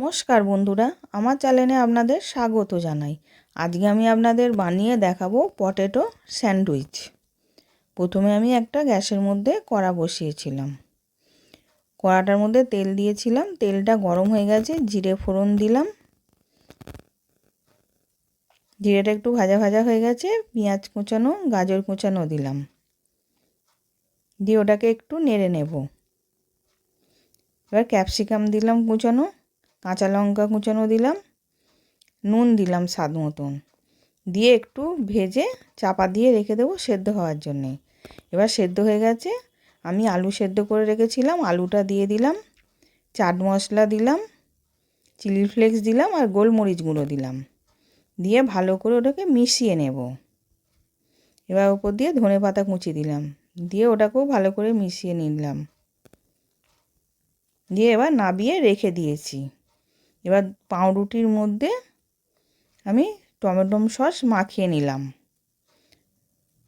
নমস্কার বন্ধুরা, আমার চ্যানেলে আপনাদের স্বাগত জানাই। আজকে আমি আপনাদের বানিয়ে দেখাবো পটেটো স্যান্ডউইচ। প্রথমে আমি একটা গ্যাসের মধ্যে কড়া বসিয়েছিলাম। কড়াটার মধ্যে তেল দিয়েছিলাম, তেলটা গরম হয়ে গেছে, জিরে ফোড়ন দিলাম। জিরেটা একটু ভাজা ভাজা হয়ে গেছে, পেঁয়াজ কুচানো, গাজর কুচানো দিলাম। দিয়ে ওটাকে একটু নেড়ে নেব। এবার ক্যাপসিকাম দিলাম কুচানো। কাঁচা লঙ্কা কুচানো দিলাম, নুন দিলাম স্বাদ মতন। দিয়ে একটু ভেজে চাপা দিয়ে রেখে দেবো সেদ্ধ হওয়ার জন্যে। এবার সেদ্ধ হয়ে গেছে, আমি আলু সেদ্ধ করে রেখেছিলাম, আলুটা দিয়ে দিলাম, চাট মশলা দিলাম, চিলি ফ্লেক্স দিলাম আর গোলমরিচ গুঁড়ো দিলাম। দিয়ে ভালো করে ওটাকে মিশিয়ে নেব। এবার ওপর দিয়ে ধনে পাতা কুচি দিলাম, দিয়ে ওটাকেও ভালো করে মিশিয়ে নিলাম। দিয়ে এবার নাবিয়ে রেখে দিয়েছি। এবার পাউরুটির মধ্যে আমি টমেটো সস মাখিয়ে নিলাম।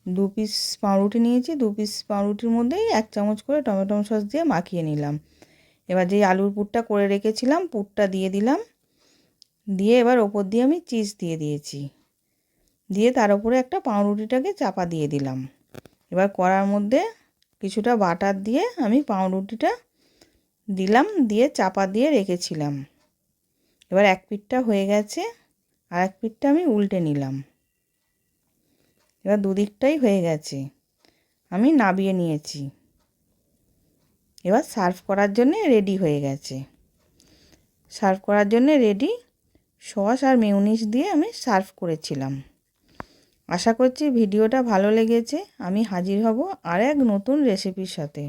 দু পিস পাউরুটি নিয়েছি, দু পিস পাউরুটির মধ্যেই এক চামচ করে টমেটো সস দিয়ে মাখিয়ে নিলাম। এবার যে আলুর পুরটা করে রেখেছিলাম, পুরটা দিয়ে দিলাম। দিয়ে এবার ওপর দিয়ে আমি চিজ দিয়ে দিয়েছি। দিয়ে তার উপরে একটা পাউরুটিটাকে চাপা দিয়ে দিলাম। এবার কড়ার মধ্যে কিছুটা বাটার দিয়ে আমি পাউরুটিটা দিলাম, দিয়ে চাপা দিয়ে রেখেছিলাম। এবার এক পিঠটা হয়ে গেছে, আর এক পিঠটা আমি উল্টে নিলাম। এবার দুদিকটাই হয়ে গেছে, আমি নাবিয়ে নিয়েছি। এবার সার্ভ করার জন্যে রেডি হয়ে গেছে। সার্ভ করার জন্যে রেডি, সস আর মেউনিস দিয়ে আমি সার্ভ করেছিলাম। আশা করছি ভিডিওটা ভালো লেগেছে, আমি হাজির হব আর এক নতুন রেসিপির সাথে।